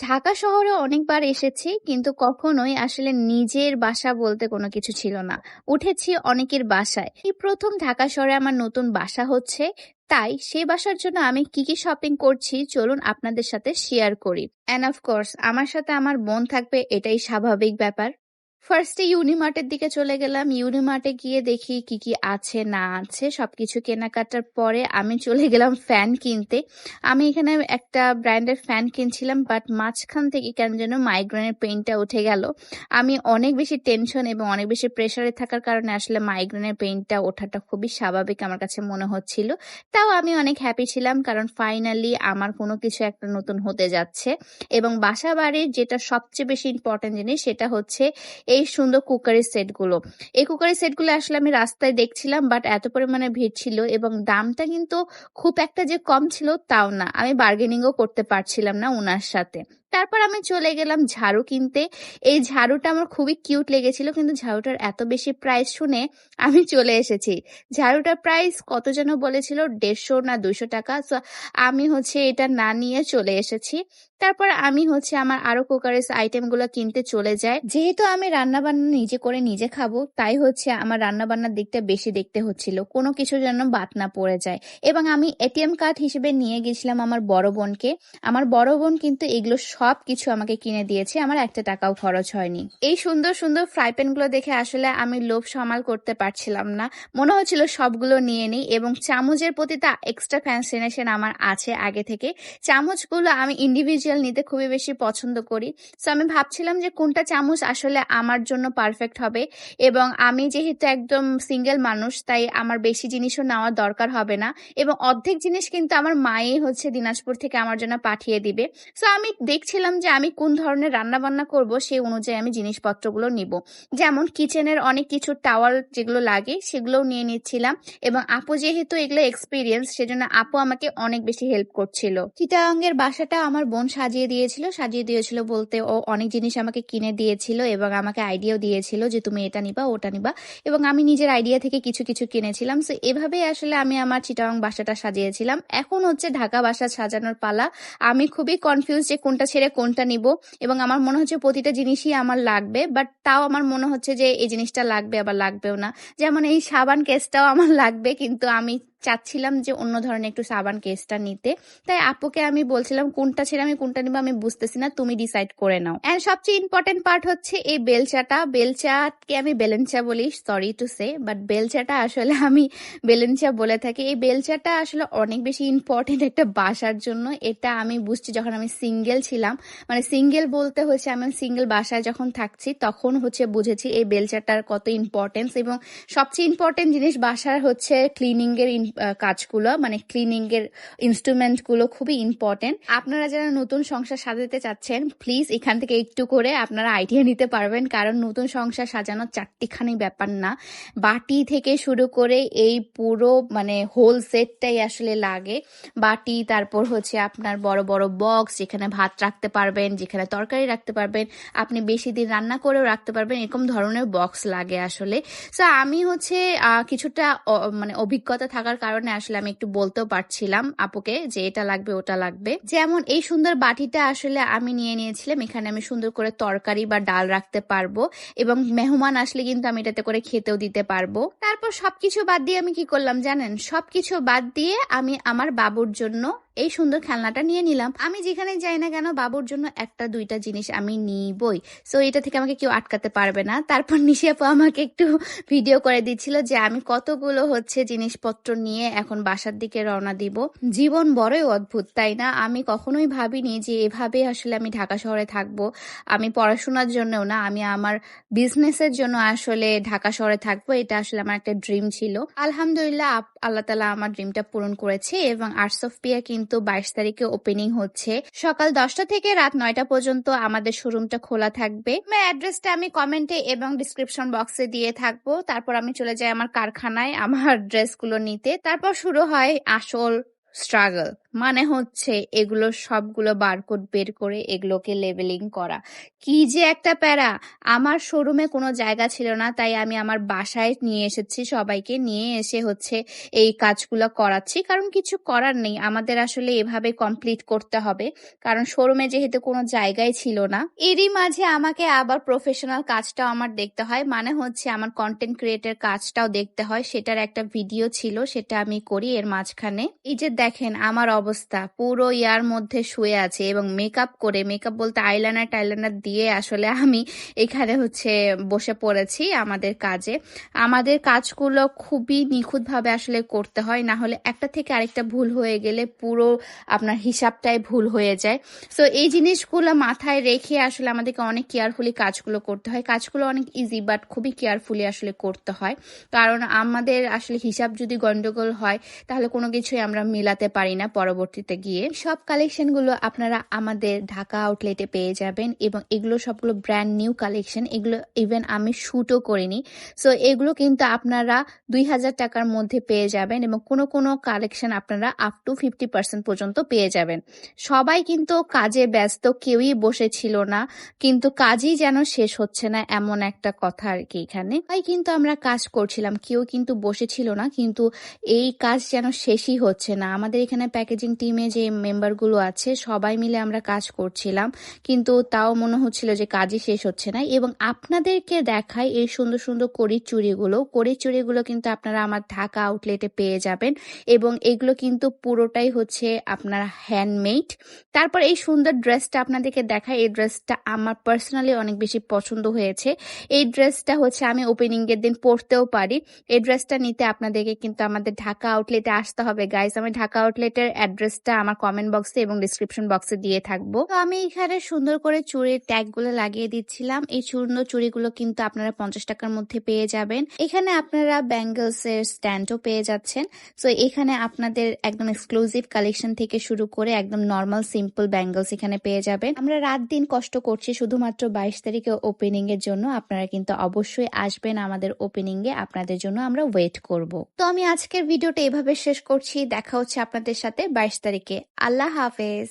ঢাকা শহরে অনেকবার এসেছি কিন্তু কখনোই আসলে নিজের বাসা বলতে কোনো কিছু ছিল না। উঠেছি অনেকের বাসায়। এই প্রথম ঢাকা শহরে আমার নতুন বাসা হচ্ছে। তাই সেই বাসার জন্য আমি কি, কি শপিং করছি চলুন আপনাদের সাথে শেয়ার করি। অ্যান্ড অফকোর্স আমার সাথে আমার বোন থাকবে এটাই স্বাভাবিক ব্যাপার। ফার্স্টে ইউনিমার্টের দিকে চলে গেলাম। ইউনিমার্টে গিয়ে দেখি কি, কি আছে না আছে সবকিছু কেনাকাটার পরে আমি চলে গেলাম ফ্যান কিনতে। আমি এখানে একটা ব্র্যান্ডের ফ্যান কিনছিলাম বাট মাঝখান থেকে কেন যেন মাইগ্রেনের পেইনটা উঠে গেল। আমি অনেক বেশি টেনশন এবং অনেক বেশি প্রেশারে থাকার কারণে আসলে মাইগ্রেনের পেইনটা ওঠাটা খুবই স্বাভাবিক আমার কাছে মনে হচ্ছিল। তাও আমি অনেক হ্যাপি ছিলাম কারণ ফাইনালি আমার কোনো কিছু একটা নতুন হতে যাচ্ছে এবং বাসা বাড়ির যেটা সবচেয়ে বেশি ইম্পর্টেন্ট জিনিস সেটা হচ্ছে এই সুন্দর কুকারের সেটগুলো। এই কুকারের সেটগুলো আসলে আমি রাস্তায় দেখছিলাম বাট এত পরিমাণে ভিড় ছিল এবং দামটা কিন্তু খুব একটা যে কম ছিল তাও না। আমি বার্গেনিংও করতে পারছিলাম না ওনার সাথে। তারপর আমি চলে গেলাম ঝাড়ু কিনতে। এই ঝাড়ুটা আমার খুবই কিউট লেগেছিল, কিন্তু ঝাড়ুটার এত বেশি প্রাইস শুনে আমি চলে এসেছি। ঝাড়ুটার প্রাইস কত যেন বলেছিল, দেড়শো না দুশো টাকা। সো, আমি হচ্ছে এটা না নিয়ে চলে এসেছি। তারপর আমি হচ্ছে আমার আরও কুকারের আইটেমগুলো কিনতে চলে যাই। যেহেতু আমি রান্নাবান্না নিজে করে নিজে খাব, তাই হচ্ছে আমার রান্নাবান্নার দিকটা বেশি দেখতে হচ্ছিল। কোনো কিছু যেন বাদ না পড়ে যায় এবং আমি এটিএম কার্ড হিসেবে নিয়ে গেছিলাম আমার বড় বোনকে। আমার বড় বোন কিন্তু এগুলো সব কিছু আমাকে কিনে দিয়েছে, আমার একটা টাকাও খরচ হয়নি। এই সুন্দর সুন্দর ফ্রাই প্যানগুলো দেখে আসলে আমি লোভ সামাল করতে পারছিলাম না। মনে হচ্ছিল সবগুলো নিয়ে নিই এবং চামচের প্রতি তা এক্সট্রা ফ্যাসিনেশন আমার আছে আগে থেকে। চামচগুলো আমি ইন্ডিভিজুয়াল নিতে খুবই বেশি পছন্দ করি। সো আমি ভাবছিলাম যে কোনটা চামচ আসলে আমার জন্য পারফেক্ট হবে এবং আমি যেহেতু একদম সিঙ্গেল মানুষ, তাই আমার বেশি জিনিসও নেওয়ার দরকার হবে না এবং অর্ধেক জিনিস কিন্তু আমার মায়ে হচ্ছে দিনাজপুর থেকে আমার জন্য পাঠিয়ে দিবে। সো আমি দেখছিলাম যে আমি কোন ধরনের রান্না বান্না করব, সেই অনুযায়ী আমি জিনিসপত্রগুলো নিব। যেমন কিচেনের অনেক কিছু টাওয়াল যেগুলো লাগে সেগুলোও নিয়ে নিচ্ছিলাম এবং আপু যেহেতু এগুলো এক্সপিরিয়েন্স সেজন্য আপু আমাকে অনেক বেশি হেল্প করছিল। চিটাঙ্গের বাসাটা আমার বোন সাজিয়ে দিয়েছিল। সাজিয়ে দিয়েছিল বলতে ও অনেক জিনিস আমাকে কিনে দিয়েছিল এবং আমাকে আইডিয়াও দিয়েছিল যে তুমি এটা নিবা, ওটা নিবা এবং আমি নিজের আইডিয়া থেকে কিছু কিছু কিনেছিলাম। সো এভাবেই আসলে আমি আমার চিটাং বাসাটা সাজিয়েছিলাম। এখন হচ্ছে ঢাকা বাসা সাজানোর পালা। আমি খুবই কনফিউজ যে কোনটা ছেড়ে কোনটা নিব? এবং আমার মনে হচ্ছে প্রতিটা জিনিসই আমার লাগবে বাট তাও আমার মনে হচ্ছে যে এই জিনিসটা লাগবে, আবার লাগবেও না। যেমন এই সাবান কেসটাও আমার লাগবে, কিন্তু আমি চাচ্ছিলাম যে অন্য ধরনের একটু সাবান কেসটা নিতে। তাই আপুকে আমি বলছিলাম, কোনটা ছেড়ে আমি কোনটা নিবো আমি বুঝতেছি না, তুমি ডিসাইড করে নাও। অ্যান্ড সবচেয়ে ইম্পর্টেন্ট পার্ট হচ্ছে এই বেলচাটা। বেলচাকে আমি বেলেনচা বলি সরি টু সে বাট বেলচাটা আসলে আমি বেলেনচা বলে থাকি। এই বেলচাটা আসলে অনেক বেশি ইম্পর্টেন্ট একটা বাসার জন্য। এটা আমি বুঝছি যখন আমি সিঙ্গেল ছিলাম। মানে সিঙ্গেল বলতে হচ্ছে আমি সিঙ্গেল বাসায় যখন থাকছি, তখন হচ্ছে বুঝেছি এই বেলচাটার কত ইম্পর্টেন্স এবং সবচেয়ে ইম্পর্টেন্ট জিনিস বাসার হচ্ছে ক্লিনিং এর কাজগুলো মানে ক্লিনিং এর ইনস্ট্রুমেন্টগুলো খুবই ইম্পর্টেন্ট আপনারা যারা নতুন সংসার সাজাতে চাচ্ছেন প্লিজ এখান থেকে একটু করে আপনারা আইডিয়া নিতে পারবেন, কারণ নতুন সংসার সাজানোর চারটিখানি ব্যাপার না। বাটি থেকে শুরু করে এই পুরো মানে হোল সেটটাই আসলে লাগে। বাটি, তারপর হচ্ছে আপনার বড় বড় বক্স যেখানে ভাত রাখতে পারবেন, যেখানে তরকারি রাখতে পারবেন, আপনি বেশি দিন রান্না করেও রাখতে পারবেন, এরকম ধরনের বক্স লাগে আসলে। সো আমি হচ্ছে কিছুটা মানে অভিজ্ঞতা থাকার কারণে আসলে আমি একটু বলতেও পারছিলাম আপুকে যে এটা লাগবে, ওটা লাগবে। যেমন এই সুন্দর বাটিটা আসলে আমি নিয়ে নিয়েছিলাম, এখানে আমি সুন্দর করে তরকারি বা ডাল রাখতে পারব এবং মেহমান আসলে কিন্তু আমি এটাতে করে খেতেও দিতে পারব। তারপর সবকিছু বাদ দিয়ে আমি কি করলাম জানেন? সবকিছু বাদ দিয়ে আমি আমার বাবুর জন্য এই সুন্দর খেলনাটা নিয়ে নিলাম। আমি যেখানে যাই না কেন, বাবুর জন্য একটা, দুইটা জিনিস আমি নিবই। সো এটা থেকে আমাকে কেউ আটকাতে পারবে না। তারপর নিশি আমাকে একটু ভিডিও করে দিচ্ছিল যে, আমি কতগুলো হচ্ছে জিনিসপত্র নিয়ে এখন বাসার দিকে রওনা দিব? জীবন বড়ই অদ্ভুত, তাই না? আমি কখনোই ভাবিনি যে, এভাবে আসলে আমি ঢাকা শহরে থাকব। আমি পড়াশোনার জন্যও না, আমি আমার বিজনেসের জন্য আসলে ঢাকা শহরে থাকব। এটা আসলে আমার একটা ড্রিম ছিল। আলহামদুলিল্লাহ আল্লাহ তালা আমার ড্রিমটা পূরণ করেছে এবং আর্টস অফ পিয়া কিন্তু বাইশ তারিখে ওপেনিং হচ্ছে। সকাল দশটা থেকে রাত নয়টা পর্যন্ত আমাদের শোরুমটা খোলা থাকবে। অ্যাড্রেসটা আমি কমেন্টে এবং ডিসক্রিপশন বক্সে দিয়ে থাকব। তারপর আমি চলে যাই আমার কারখানায় আমার ড্রেসগুলো নিতে। তারপর শুরু হয় আসল স্ট্রাগল মানে হচ্ছে এগুলো সবগুলো বারকোড বের করে এগুলোকে লেবেলিং করা। কি যে একটা প্যারা! আমার শোরুমে কোনো জায়গা ছিল না, তাই আমি আমার বাসায় নিয়ে এসেছি সবাইকে নিয়ে এসে হচ্ছে এই কাজগুলো করাচ্ছি। কারণ কিছু করার নেই, আমাদের আসলে এভাবে কমপ্লিট করতে হবে। কারণ শোরুমে যেহেতু কোনো জায়গায় ছিল না, এরই মাঝে আমাকে আবার প্রফেশনাল কাজটাও আমার দেখতে হয়। মানে হচ্ছে আমার কন্টেন্ট ক্রিয়েটের কাজটাও দেখতে হয়। সেটার একটা ভিডিও ছিল, সেটা আমি করি এর মাঝখানে। এই যে দেখেন, আমার অবস্থা। পুরো ইয়ার মধ্যে শুয়ে আছে এবং মেকআপ করে মেকআপ বলতে আইলাইনার টাইলাইনার দিয়ে আসলে আমি এখানে হচ্ছে বসে পড়েছি আমাদের কাজে। আমাদের কাজগুলো খুবই নিখুঁতভাবে আসলে করতে হয়, না হলে একটা থেকে আরেকটা ভুল হয়ে গেলে পুরো আপনার হিসাবটাই ভুল হয়ে যায়। সো এই জিনিসগুলো মাথায় রেখে আসলে আমাদেরকে অনেক কেয়ারফুলি কাজগুলো করতে হয়। কাজগুলো অনেক ইজি বাট খুবই কেয়ারফুলি আসলে করতে হয়। কারণ আমাদের আসলে হিসাব যদি গন্ডগোল হয়, তাহলে কোনো কিছুই আমরা মিলাতে পারি না পরবর্তীতে গিয়ে সব কালেকশনগুলো আপনারা আমাদের ঢাকা আউটলেটে পেয়ে যাবেন এবং এগুলো সবগুলো ব্র্যান্ড নিউ কালেকশন এগুলো ইভেন আমি শ্যুটও করিনি। সো এগুলো কিন্তু আপনারা দুই হাজার টাকার মধ্যে পেয়ে যাবেন এবং কোনো কোনো কালেকশন আপনারা আপ টু ফিফটি পার্সেন্ট পর্যন্ত পেয়ে যাবেন। সবাই কিন্তু কাজে ব্যস্ত, কেউই বসেছিল না, কিন্তু কাজই যেন শেষ হচ্ছে না এমন একটা কথা আর কি এখানে। তাই কিন্তু আমরা কাজ করছিলাম, কেউ কিন্তু বসেছিল না, কিন্তু এই কাজ যেন শেষই হচ্ছে না। আমাদের এখানে প্যাকেজিং টিমে যে মেম্বারগুলো আছে, সবাই মিলে আমরা কাজ করছিলাম। কিন্তু তাও মনে হচ্ছিল যে কাজই শেষ হচ্ছে না। এবং আপনাদেরকে দেখাই এই সুন্দর সুন্দর কড়ির চুড়িগুলো। কড়ির চুড়িগুলো কিন্তু আপনারা আমার ঢাকা আউটলেটে পেয়ে যাবেন। এবং এগুলো কিন্তু পুরোটাই হচ্ছে আপনার হ্যান্ডমেড তারপর এই সুন্দর ড্রেসটা আপনাদেরকে দেখাই। এই ড্রেসটা আমার পার্সোনালি অনেক বেশি পছন্দ হয়েছে। এই ড্রেসটা হচ্ছে আমি ওপেনিং এর দিন পরতেও পারি। এই ড্রেসটা নিতে আপনাদেরকে কিন্তু আমাদের ঢাকা আউটলেটে আসতে হবে। গাইস আমি ঢাকা আউটলেটের অ্যাড্রেসটা আমার কমেন্ট বক্সে এবং ডিসক্রিপশন বক্সে দিয়ে থাকব। তো আমি এখানে সুন্দর করে চুড়ির ট্যাগগুলো লাগিয়ে দিচ্ছিলাম। এই সুন্দর চুড়িগুলো কিন্তু আপনারা পঞ্চাশ টাকার মধ্যে পেয়ে যাবেন। এখানে আপনারা ব্যাঙ্গলস এর স্ট্যান্ডও পেয়ে যাচ্ছেন। সো এখানে আপনাদের একদম এক্সক্লুসিভ কালেকশন থেকে শুরু করে একদম নর্মাল সিম্পল ব্যাঙ্গলস এখানে পেয়ে যাবেন। আমরা রাত দিন কষ্ট করছি, শুধুমাত্র বাইশ তারিখে ওপেনিং এর জন্য। আপনারা কিন্তু অবশ্যই আসবেন আমাদের ওপেনিং এ। আপনাদের জন্য আমরা ওয়েট করব। তো আমি আজকের ভিডিওটা এভাবে শেষ করছি। দেখা হচ্ছে আপনাদের সাথে। বাইশ তারিখে। আল্লাহ হাফেজ।